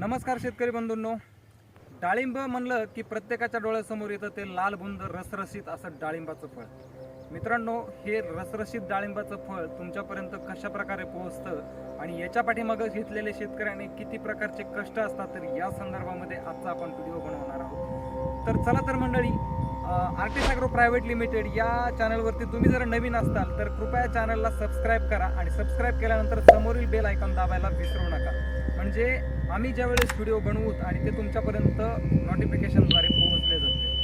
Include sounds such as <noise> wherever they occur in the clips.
नमस्कार शेतकरी बंधूंनो. डाळिंब म्हणलं की प्रत्येकाच्या डोळ्यासमोर येतं ते लाल बुंद रसरशीत असं डाळिंबाचं फळ. मित्रांनो हे रसरशीत डाळिंबाचं फळ तुमच्यापर्यंत कशा प्रकारे पोहोचतं आणि याच्या पाठीमागं घेतलेले शेतकऱ्याने किती प्रकारचे कष्ट असतात तर या संदर्भामध्ये आजचा आपण व्हिडिओ बनवणार आहोत. तर चला तर मंडळी आर्टिस्ट ॲग्रो प्रायव्हेट लिमिटेड या चॅनलवरती तुम्ही जर नवीन असाल तर कृपया चॅनलला सबस्क्राईब करा आणि सबस्क्राईब केल्यानंतर समोरील बेल आयकॉन दाबायला विसरू नका. म्हणजे आम्ही ज्यावेळेस व्हिडिओ बनवूत आणि ते तुमच्यापर्यंत नोटिफिकेशनद्वारे पोहोचले जाते.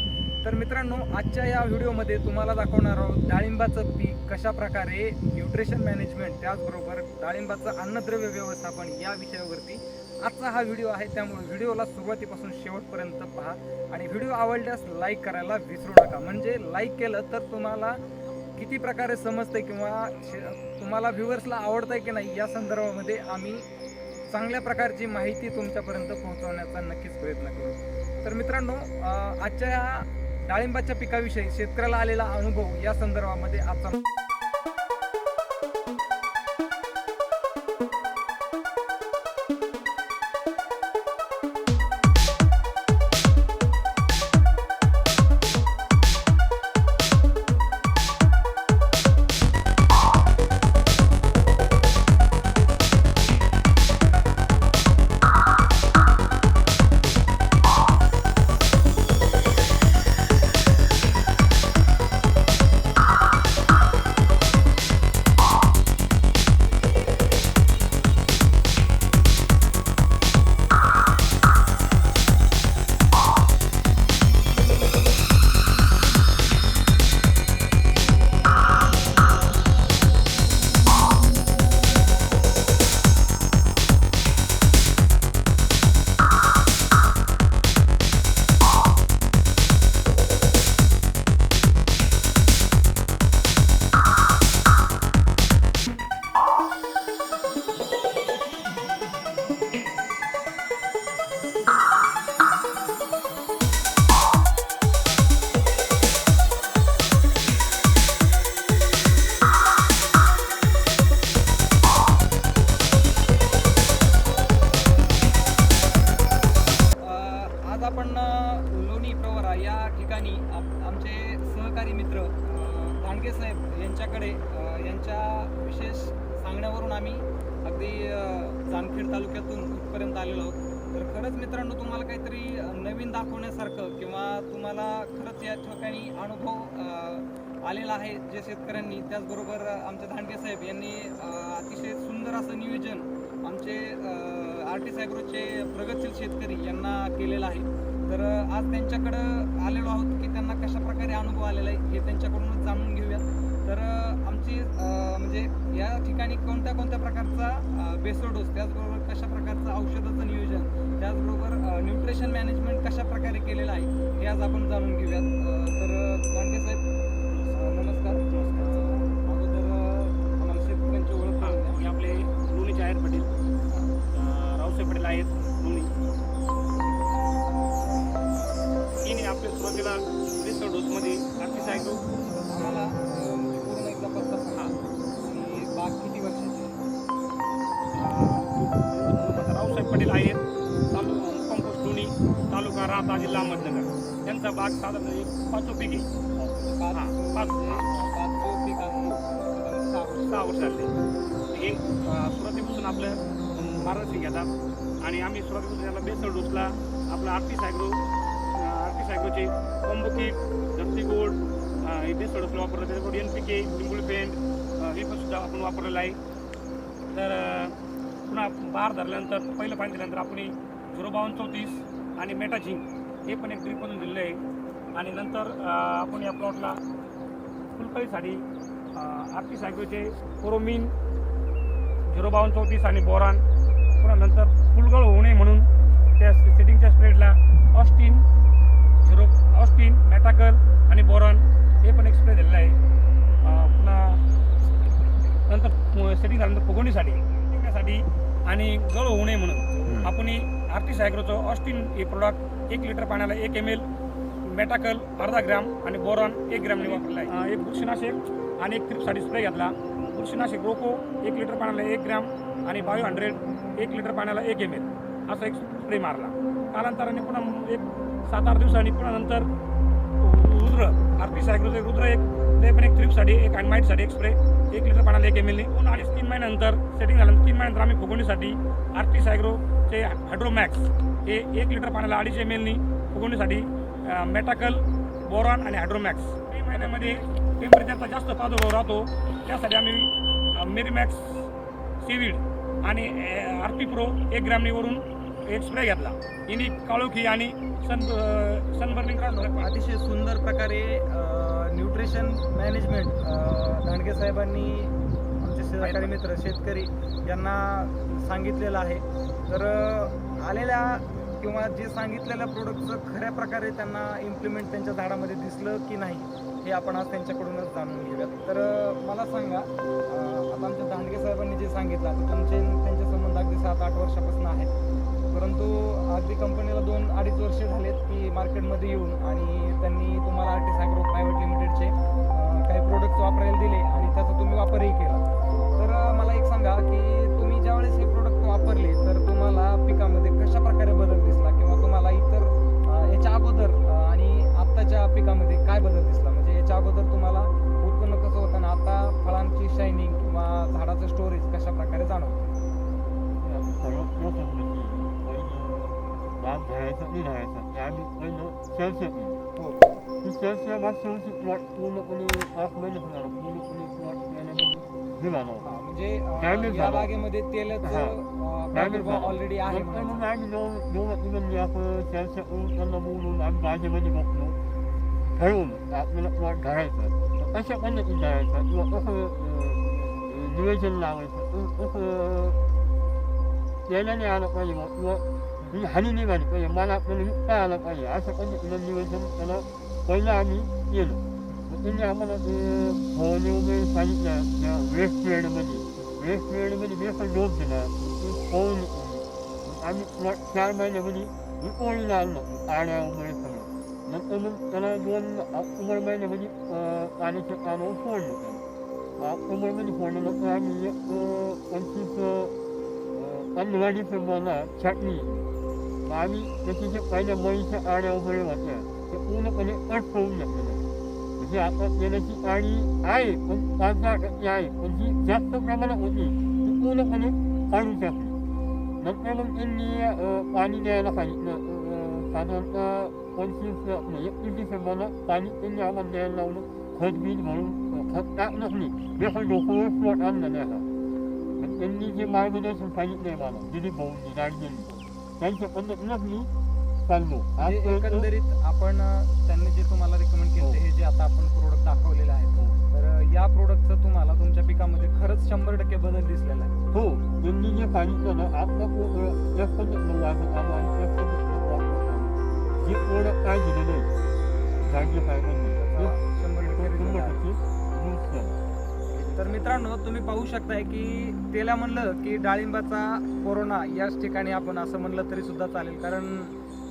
तर मित्रांनो आजच्या या व्हिडिओमध्ये तुम्हाला दाखवणार आहोत डाळिंबाचं पीक कशा प्रकारे न्यूट्रिशन मॅनेजमेंट त्याचबरोबर डाळिंबाचं अन्नद्रव्य व्यवस्थापन या विषयावरती आजचा हा व्हिडिओ आहे. त्यामुळे व्हिडिओला सुरुवातीपासून शेवटपर्यंत पहा आणि व्हिडिओ आवडल्यास लाईक करायला विसरू नका. म्हणजे लाईक केलं तर तुम्हाला किती प्रकारे समजतंय किंवा शे- तुम्हाला व्ह्युअर्सला आवडतंय की नाही या संदर्भामध्ये आम्ही चांगल्या प्रकारची माहिती तुमच्यापर्यंत पोहोचवण्याचा नक्कीच प्रयत्न करू. तर मित्रांनो आजच्या या डाळिंबाच्या पिकाविषयी शेतकऱ्याला आलेला अनुभव या संदर्भामध्ये आजचा आलेला आहे जे शेतकऱ्यांनी. त्याचबरोबर आमचे दांडगे साहेब यांनी अतिशय सुंदर असं नियोजन आमचे आर्टिस्ट ॲग्रोचे प्रगतशील शेतकरी यांना केलेलं आहे. तर आज त्यांच्याकडं आलेलो आहोत की त्यांना कशा प्रकारे अनुभव आलेला आहे हे त्यांच्याकडूनच जाणून घेऊया. तर आमची म्हणजे या ठिकाणी कोणत्या कोणत्या प्रकारचा बेसो डोस त्याचबरोबर कशा प्रकारचं औषधाचं नियोजन त्याचबरोबर न्यूट्रिशन मॅनेजमेंट कशा प्रकारे केलेलं आहे हे आज आपण जाणून घेऊयात. तर अ, साहेब पटेल आहेत लोणी तिने आपल्या सुरुवातीला रिसर्च डोसमध्ये आर्टिस्ट आहे तो आम्हाला अ, म्हणजे पूर्ण एकदा पत्ता सांगा. आणि बाग किती वर्षाची? रावसाहेब पटेल आहेत. तालु कंपोस्ट लोणी तालुका राहता जिल्हा अहमदनगर. त्यांचा बाग साधारण एक पाचवं पीक. पाच? पाच. पाच सहा वर्ष. झाले. हे सुरुवातीपासून आपलं मार्गदर्शन घेतात. आणि आम्ही सुरुवातीपासून त्याला बेसळ डोसला आपलं आरती सायग्रो आरती सायग्रोचे कॉम्बो किट धरती गोड हे बेसल डोसला वापरलं. त्याच्याकडे एन पी के लिंबुळी पेंट हे पण सुद्धा आपण वापरलेलं आहे. तर पुन्हा बार धरल्यानंतर पहिलं पाणी दिल्यानंतर आपण झिरो बावन्न चौतीस आणि मेटाझिंक हे पण एक ड्रीपमधून दिलेलं आहे. आणि नंतर आपण या प्लॉटला फुलकळीसाठी आरती सायग्रोचे कोरोमिन झिरो बावन्न चौतीस आणि बोरान पुन्हा नंतर फुलगळ होऊ नये म्हणून त्या सेटिंगच्या स्प्रेडला ऑस्टिन झिरो ऑस्टिन मॅटाकल आणि बोरॉन हे पण एक स्प्रे दिलेलं आहे. पुन्हा नंतर सेटिंग झाल्यानंतर फुगवणीसाठी टिकण्यासाठी आणि गळ होऊ नये म्हणून आपण आर्टिस्ट ॲग्रोचं ऑस्टिन हे प्रोडक्ट एक लिटर पाण्याला एक एम एल मेटाकल अर्धा ग्रॅम आणि बोरॉन एक ग्रॅमने वापरला आहे. एक बुरशीनाशक आणि एक थ्रिपसाठी स्प्रे घेतला. बुरशीनाशक रोको एक लिटर पाण्याला एक ग्रॅम आणि फाईव्ह हंड्रेड एक लिटर पाण्याला एक एम एल असा एक स्प्रे मारला. कालांतराने पुन्हा एक सात आठ दिवसांनी पुन्हा नंतर रुद्र आरती सायक्लोचं रुद्र एक ते पण एक थ्रिपसाठी एक अँडमाईटसाठी एक स्प्रे एक लिटर पाण्याला एक एम एलने पुन्हा अडीच तीन महिन्यानंतर सेटिंग झाल्यानंतर तीन महिन्यानंतर आम्ही फुगवणीसाठी आरती सायग्रोचे हायड्रोमॅक्स हे एक लिटर पाण्याला अडीच एम एलनी फुगवणीसाठी मेटाकल बोरॉन आणि हायड्रोमॅक्स तीन महिन्यामध्ये टेम्परेचरचा जास्त प्रादुर्भाव राहतो. त्यासाठी आम्ही मेरीमॅक्स सीवीड आणि आरपी प्रो एक ग्रॅमनीवरून एक स्प्रे घेतला. यांनी काळोखी आणि सन सनबर्निंग अतिशय सुंदर प्रकारे न्यूट्रिशन मॅनेजमेंट दांडगे साहेबांनी आमचे सहकारी मित्र शेतकरी यांना सांगितलेलं आहे. तर आलेल्या किंवा जे सांगितलेल्या प्रोडक्टचं खऱ्या प्रकारे त्यांना इम्प्लिमेंट त्यांच्या झाडामध्ये दिसलं की नाही हे आपण आज त्यांच्याकडूनच जाणून घेऊयात. तर मला सांगा आता आमच्या दांडगे साहेबांनी जे सांगितलं आता तुमचे त्यांच्या त्यांचे संबंध अगदी सात आठ वर्षापासून आहेत. परंतु अगदी कंपनीला दोन अडीच वर्ष झालेत की मार्केटमध्ये येऊन आणि त्यांनी तुम्हाला आर्टिस ॲग्रो प्रायव्हेट लिमिटेडचे काही प्रोडक्ट्स वापरायला दिले आणि त्याचा तुम्ही वापरही केला. तर मला एक सांगा की तुम्ही ज्यावेळेस हे प्रोडक्ट वापरले तर तुम्हाला पिकामध्ये कशा प्रकारे बदल दिसला किंवा तुम्हाला इतर याच्या अगोदर आणि आत्ताच्या पिकामध्ये काय बदल दिसला? म्हणजे याच्या अगोदर तुम्हाला उत्पन्न कसं होतं आणि आता फळांची शायनिंग किंवा झाडाचं स्टोरेज कशा प्रकारे जाणवतं सर्वात मोठं म्हणजे पहिलं बाग धरायचं नाही धरायचं ते आम्ही पहिलं सेल्सिअस हो ती सेल्सिअस मागच्या वर्षी प्लॉट पूर्णपणे आठ महिने होणार पूर्णपणे प्लॉट हा, म्हणजे अं, या झालं. बागेमध्ये हा. प्रादुर्भाव. ऑलरेडी आहे नंतर म्हणायचं. मग आम्ही दोन दोन म्हणजे आपण सेल्सिअस त्यांना बोलून आम्ही बागेमध्ये बघलो ठरवून आपल्याला प्लॉट धरायचं तर कशा पद्धतीने धरायचं किंवा कसं नियोजन लावायचं क- कसं तेलाने आलं पाहिजे मग किंवा ही हानी नाही झाली पाहिजे मला आपल्याला विकता आलं पाहिजे असं पद्धतीनं नियोजन त्याला पहिलं आम्ही केलं मग त्यांनी आम्हाला ते फवारणी वगैरे सांगितलं त्या वेस्ट पिरियडमध्ये वेस्ट पिरियडमध्ये बेसन डोस दिला ते फवारणी केली. आम्ही चार महिन्यामध्ये विकवणीला आणलं आड्या वगैरे सगळं नंतर मग त्याला दोन ऑक्टोबर महिन्यामध्ये अं, पाण्याच्या कामावर सोडलं त्याला ऑक्टोबरमध्ये सोडल्यानंतर आम्ही एक अं, पंचवीस अं, पंधरा डिसेंबरला छाटणी. मग आम्ही त्याचे जे पहिल्या मळीच्या आड्या वगैरे होत्या ते पूर्णपणे कट करून घेतलेल्या म्हणजे आता तेलाची आडी आहे पण पाच दहा टक्के आहे पण जी जास्त प्रमाणात होती ती पूर्णपणे काढून टाकली. नंतर मग त्यांनी अं, पाणी द्यायला सांगितलं. अं, साधारणतः पंचवीस म्हणजे एकवीस डिसेंबरला पाणी त्यांनी आम्हाला द्यायला लावलं. खत बीज म्हणून खत टाकलंच नाही बेसन डोकं प्लॉट आणलं नाही हा त्यांनी जे मार्गदर्शन सांगितलंय मला दिलीप भाऊंनी गाडगेंनी त्यांच्या पद्धतीनंच मी चाललो आजपर्यंत एकंदरीत आपण अं, त्यांनी जे तुम्हाला रिकमेंड केले हो. हे जे आता आपण प्रोडक्ट दाखवलेले आहेत तर अं, या प्रोडक्टचा तुम्हाला तुमच्या पिकामध्ये खरंच शंभर टक्के बदल दिसलेला आहे. हो. त्यांनी जे सांगितलं ना आता आणि आलो जे प्रोडक्ट काय दिलेलं आहे? ते त्याचा शंभर टक्के तर मित्रांनो तुम्ही पाहू शकताय की तेला म्हणलं की डाळिंबाचा कोरोना याच ठिकाणी आपण असं म्हणलं तरी सुद्धा चालेल. कारण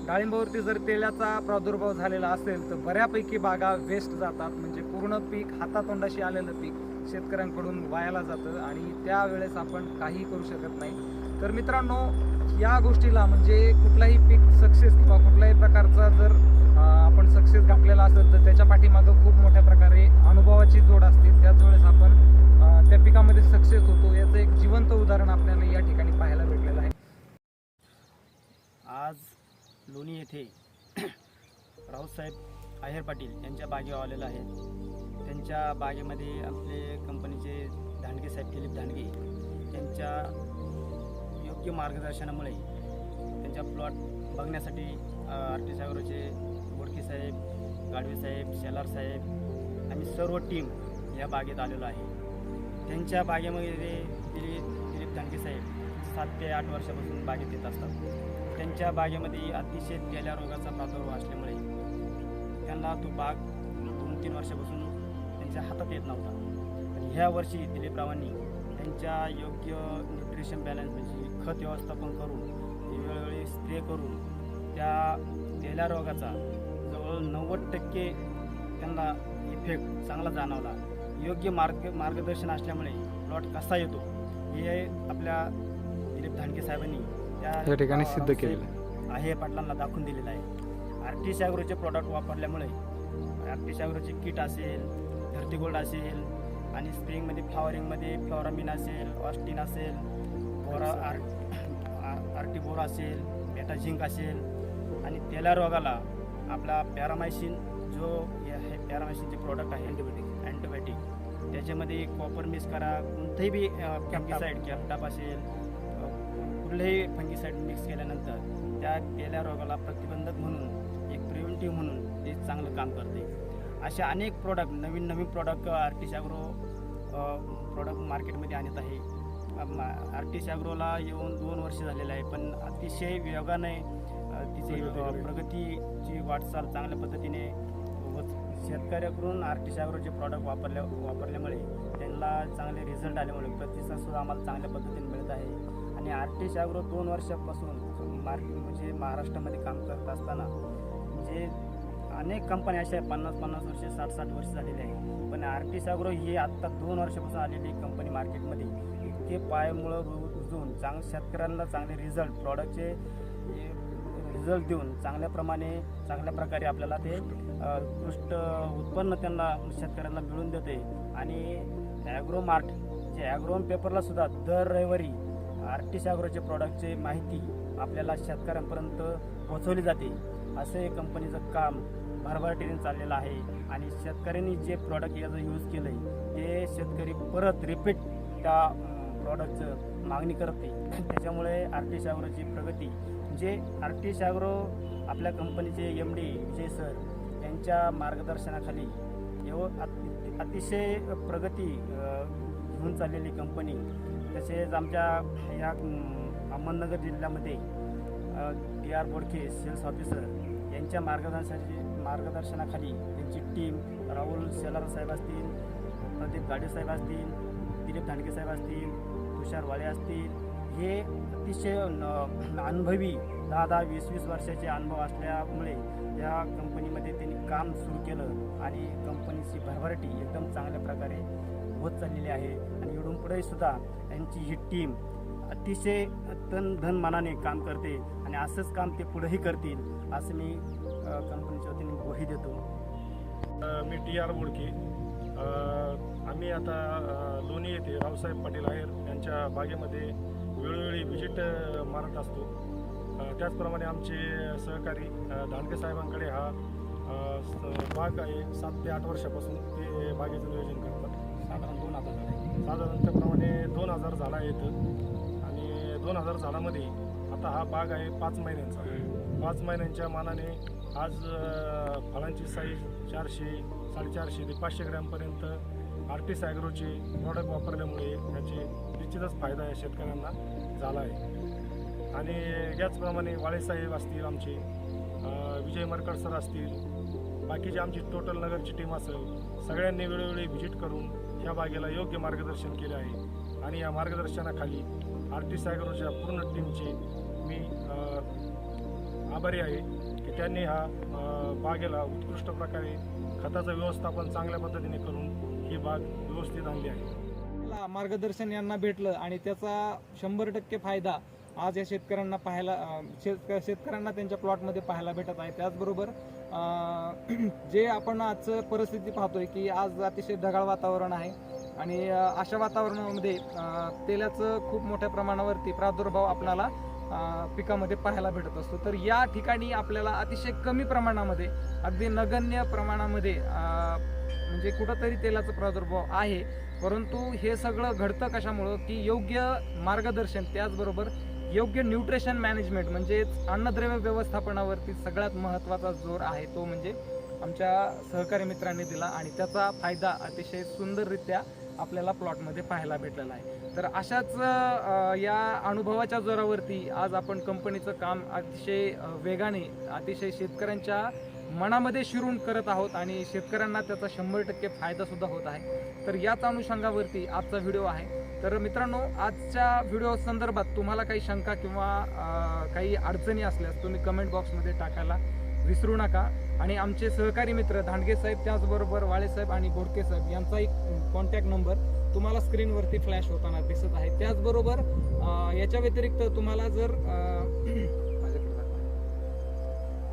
डाळिंबावरती जर तेलाचा प्रादुर्भाव झालेला असेल तर बऱ्यापैकी बागा वेस्ट जातात. म्हणजे पूर्ण पीक हातातोंडाशी आलेलं पीक शेतकऱ्यांकडून वायाला जातं आणि त्यावेळेस आपण काही करू शकत नाही. तर मित्रांनो या गोष्टीला म्हणजे कुठलाही पीक सक्सेस किंवा कुठल्याही प्रकारचा जर आपण सक्सेस गाठलेला असेल तर त्याच्या पाठीमागं खूप मोठ्या प्रकारे अनुभवाची जोड असते. त्याच वेळेस आपण त्या पिकामध्ये सक्सेस होतो. याचं एक जिवंत उदाहरण आपल्याला या ठिकाणी पाहायला भेटलेलं आहे. आज लोणी येथे <clears throat> राऊतसाहेब आहेर पाटील यांच्या बागेवर आलेलं आहे त्यांच्या बागेमध्ये आपले कंपनीचे दांडगे साहेब दिलीप दांडगे त्यांच्या योग्य मार्गदर्शनामुळे त्यांच्या प्लॉट बघण्यासाठी आर टी सागरचे साहेब गाडवे साहेब शेलार साहेब आम्ही सर्व टीम या बागेत आलेलो आहे. त्यांच्या बागेमध्ये दिलीप दिलीप दांडगे साहेब सात ते आठ वर्षापासून बागेत येत असतात. त्यांच्या बागेमध्ये अतिशय गेल्या रोगाचा प्रादुर्भाव असल्यामुळे त्यांना तो बाग दोन तीन वर्षापासून त्यांच्या हातात येत नव्हता. ह्या वर्षी दिलीपरावांनी त्यांच्या योग्य न्यूट्रिशन बॅलन्स म्हणजे खत व्यवस्थापन करून वेळोवेळी स्प्रे करून त्या गेल्या रोगाचा जवळ नव्वद टक्के त्यांना इफेक्ट चांगला जाणवला. योग्य मार्ग मार्गदर्शन असल्यामुळे प्लॉट कसा येतो हे आपल्या दिलीप धानके साहेबांनी या ठिकाणी सिद्ध केलेलं आहे. पाटलांना दाखवून दिलेलं आहे. आर्टिस ॲग्रोचे प्रॉडक्ट वापरल्यामुळे आर्टिस ॲग्रोचे किट असेल धरती गोल्ड असेल आणि स्प्रिंगमध्ये फ्लॉवरिंगमध्ये फ्लॉरामिन असेल ऑस्टिन असेल बोरा आर आर- आर्टिबोर असेल बेटा झिंक असेल आणि तेला रोगाला आपला पॅरामायसिन जो हे पॅरामायसिनचे प्रॉडक्ट आहे अँटीबायोटिक अँटीबायोटिक त्याच्यामध्ये कॉपर मिक्स करा कोणतंही बी फंगीसाईड कॅप्टाप असेल कुठलंही फंगीसाईड मिक्स केल्यानंतर त्या तेल्या रोगाला प्रतिबंधक म्हणून एक प्रिव्हेंटिव्ह म्हणून ते चांगलं काम करते. अशा अनेक प्रॉडक्ट नवीन नवीन प्रॉडक्ट आर्टिस ॲग्रो प्रॉडक्ट मार्केटमध्ये आणत आहे. आर्टिस ॲग्रोला येऊन दोन वर्ष झालेलं आहे पण अतिशय वेगाने तिची प्रगतीची वाटचाल चांगल्या पद्धतीने शेतकऱ्याकडून आर्टिस ॲग्रोचे प्रॉडक्ट वापरल्या वापरल्यामुळे त्यांना चांगले रिझल्ट आल्यामुळे प्रतिसाद सुद्धा आम्हाला चांगल्या पद्धतीने मिळत आहे. आणि आर्टिस ॲग्रो दोन वर्षापासून मार्केट म्हणजे महाराष्ट्रामध्ये काम करत असताना जे अनेक कंपन्या अशा आहे पन्नास पन्नास वर्षे साठ साठ वर्ष झालेले आहे. पण आर्टिस ॲग्रो ही आत्ता दोन वर्षापासून आलेली कंपनी मार्केटमध्ये इतके पायामुळं रुजून चांग शेतकऱ्यांना चांगले रिझल्ट प्रॉडक्टचे रिझल्ट देऊन चांगल्याप्रमाणे चांगल्या प्रकारे आपल्याला ते उत्कृष्ट उत्पन्न त्यांना शेतकऱ्यांना मिळून देते. आणि ॲग्रो मार्ट जे ॲग्रोन पेपरलासुद्धा दर रविवारी आर्टिस ॲग्रोचे प्रॉडक्टचे माहिती आपल्याला शेतकऱ्यांपर्यंत पोहोचवली जाते. असे कंपनीचं काम भरभराटीने चाललेलं आहे. आणि शेतकऱ्यांनी जे प्रॉडक्ट याचं यूज केलं आहे ते शेतकरी परत रिपीट त्या प्रॉडक्टचं मागणी करते. त्याच्यामुळे आर्टिस ॲग्रोची प्रगती जे आर्टिस ॲग्रो आपल्या कंपनीचे एम डी विजय सर यांच्या मार्गदर्शनाखाली एव अतिशय प्रगती घेऊन चाललेली कंपनी तसेच आमच्या या अहमदनगर जिल्ह्यामध्ये D R Bodke sales officer यांच्या मार्गदर्शनाची मार्गदर्शनाखाली त्यांची टीम राहुल शेलार साहेब असतील प्रदीप गाडे साहेब असतील दिलीप धांडगे साहेब असतील तुषार वाळे असतील हे अतिशय अनुभवी दहा दहा वीस वीस वर्षाचे अनुभव असल्यामुळे या कंपनीमध्ये त्यांनी काम सुरू केलं आणि कंपनीची भरभराटी एकदम चांगल्या प्रकारे होत चाललेली आहे. आणि इडून पुढेसुद्धा त्यांची यांची ही टीम अतिशय तन धन मनाने काम करते आणि असंच काम ते पुढेही करतील असं मी कंपनीच्या वतीने ग्वाही देतो. मी टी आर बोडके. आम्ही आता लोणी येथे रावसाहेब पाटील आहेर यांच्या बागेमध्ये वेळोवेळी व्हिजिट अ, मारत असतो. त्याचप्रमाणे आमचे सहकारी धांडगे साहेबांकडे हा बाग आहे. सात ते आठ वर्षापासून ते बागेचं नियोजन करतात. साधारण दोन हजार झाले. साधारण त्याप्रमाणे दोन हजार झाडं आहेत आणि दोन हजार झाडामध्ये आता हा बाग आहे पाच महिन्यांचा. पाच महिन्यांच्या मानाने आज फळांची साईज चारशे साडेचारशे ते पाचशे ग्रॅमपर्यंत आर्टिस ॲग्रोचे प्रॉडक्ट वापरल्यामुळे याचे निश्चितच फायदा या शेतकऱ्यांना झाला आहे. आणि याचप्रमाणे वाळेसाहेब असतील आमचे विजय मरकड सर असतील बाकीची आमची टोटल नगरची टीम असेल सगळ्यांनी वेळोवेळी व्हिजिट करून या बागेला योग्य मार्गदर्शन केले आहे. आणि या मार्गदर्शनाखाली आर्टिस्ट ॲग्रोच्या पूर्ण टीमचे मी आभारी आहे की त्यांनी हा बागेला उत्कृष्ट प्रकारे खताचं व्यवस्थापन चांगल्या पद्धतीने करून ही बाग व्यवस्थित आणली आहे. मला मार्गदर्शन यांना भेटलं आणि त्याचा शंभर टक्के फायदा आज या शेतकऱ्यांना पाहायला शेतक शेतकऱ्यांना त्यांच्या प्लॉटमध्ये पाहायला भेटत आहे. त्याचबरोबर <clears throat> जे आपण आजचं परिस्थिती पाहतोय की आज अतिशय ढगाळ वातावरण आहे आणि अशा वातावरणामध्ये तेलाचं खूप मोठ्या प्रमाणावरती प्रादुर्भाव आपल्याला पिकामध्ये पाहायला भेटत असतो. तर या ठिकाणी आपल्याला अतिशय कमी प्रमाणामध्ये अगदी नगण्य प्रमाणामध्ये म्हणजे कुठंतरी तेलाचा प्रादुर्भाव आहे. परंतु हे सगळं घडतं कशामुळं? की योग्य मार्गदर्शन त्याचबरोबर योग्य न्यूट्रिशन मॅनेजमेंट म्हणजे अन्नद्रव्य व्यवस्थापनावरती सगळ्यात महत्त्वाचा जोर आहे तो म्हणजे आमच्या सहकारी मित्रांनी दिला आणि त्याचा फायदा अतिशय सुंदररित्या आपल्याला प्लॉटमध्ये पाहायला भेटलेला आहे. तर अशाच या अनुभवाच्या जोरावरती आज आपण कंपनीचं काम अतिशय वेगाने अतिशय शेतकऱ्यांच्या मनामध्ये शिरून करत आहोत आणि शेतकऱ्यांना त्याचा शंभर टक्के फायदासुद्धा होत आहे. तर याच अनुषंगावरती आजचा व्हिडिओ आहे. तर मित्रांनो आजच्या व्हिडिओ संदर्भात तुम्हाला काही शंका किंवा काही अडचणी असल्यास तुम्ही कमेंट बॉक्समध्ये टाकायला विसरू नका. आणि आमचे सहकारी मित्र धांडगे साहेब त्याचबरोबर वाळे साहेब आणि बोडके साहेब यांचा एक कॉन्टॅक्ट नंबर तुम्हाला स्क्रीनवरती फ्लॅश होताना दिसत आहे. त्याचबरोबर याच्या व्यतिरिक्त तुम्हाला जर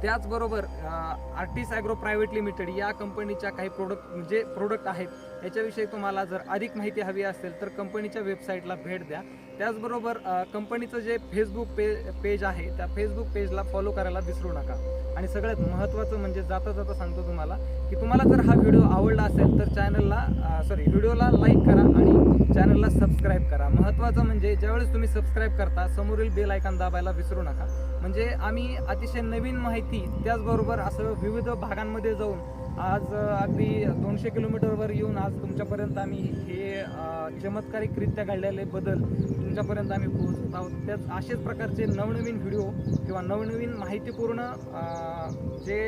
त्याचबरोबर आर्टिस्ट ॲग्रो प्रायव्हेट लिमिटेड या कंपनीच्या काही प्रोडक्ट जे प्रोडक्ट आहेत याच्याविषयी तुम्हाला जर अधिक माहिती हवी असेल तर कंपनीच्या वेबसाईटला भेट द्या. त्याचबरोबर कंपनीचं जे फेसबुक पे पेज आहे त्या फेसबुक पेजला फॉलो करायला विसरू नका. आणि सगळ्यात महत्त्वाचं म्हणजे जाता जाता सांगतो तुम्हाला की तुम्हाला जर हा व्हिडिओ आवडला असेल तर चॅनलला सॉरी व्हिडिओला लाईक करा आणि चॅनलला सबस्क्राईब करा. महत्त्वाचं म्हणजे ज्यावेळेस तुम्ही सबस्क्राईब करता समोरील बेल आयकॉन दाबायला विसरू नका. म्हणजे आम्ही अतिशय नवीन माहिती त्याचबरोबर असं विविध भागांमध्ये जाऊन आज अगदी दोनशे किलोमीटरवर येऊन आज तुमच्यापर्यंत आम्ही हे चमत्कारिकरित्या घडलेले बदल तुमच्यापर्यंत आम्ही पोहोचत आहोत. त्याच असेच प्रकारचे नवनवीन व्हिडिओ किंवा नवनवीन माहितीपूर्ण जे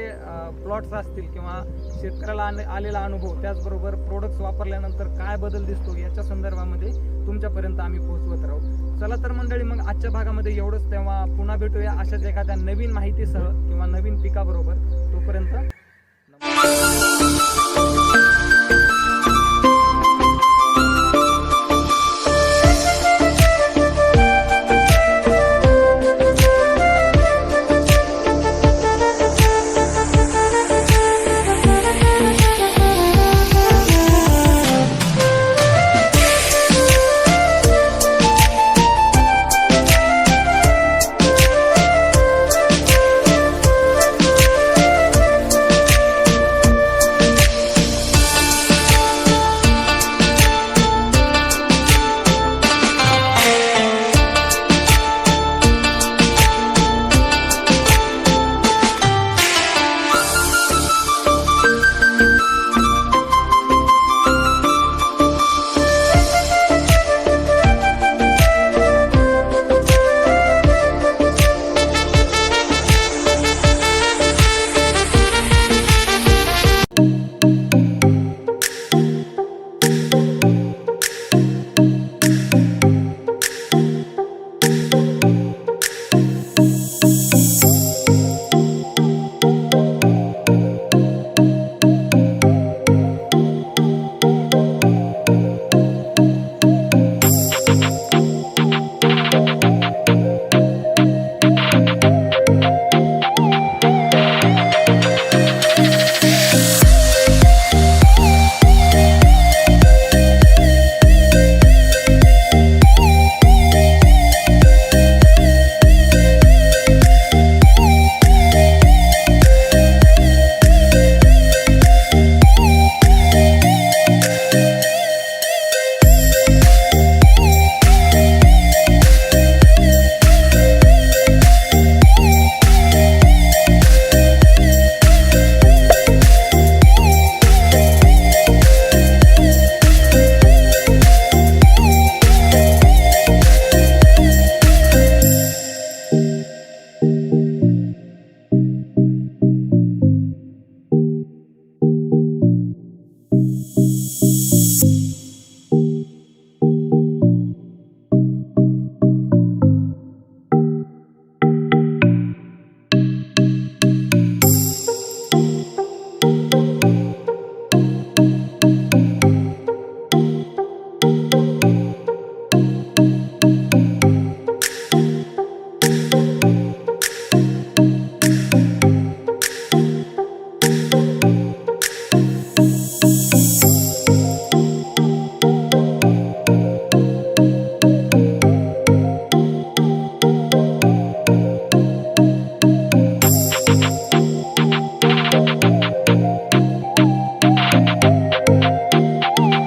प्लॉट्स असतील किंवा शेतकऱ्याला आलेला अनुभव त्याचबरोबर प्रोडक्ट्स वापरल्यानंतर काय बदल दिसतो याच्या संदर्भामध्ये तुमच्यापर्यंत आम्ही पोहोचवत राहू. चला तर मंडळी मग आजच्या भागामध्ये एवढंच. तेव्हा पुन्हा भेटूया अशाच एखाद्या नवीन माहितीसह किंवा नवीन पिकाबरोबर. तोपर्यंत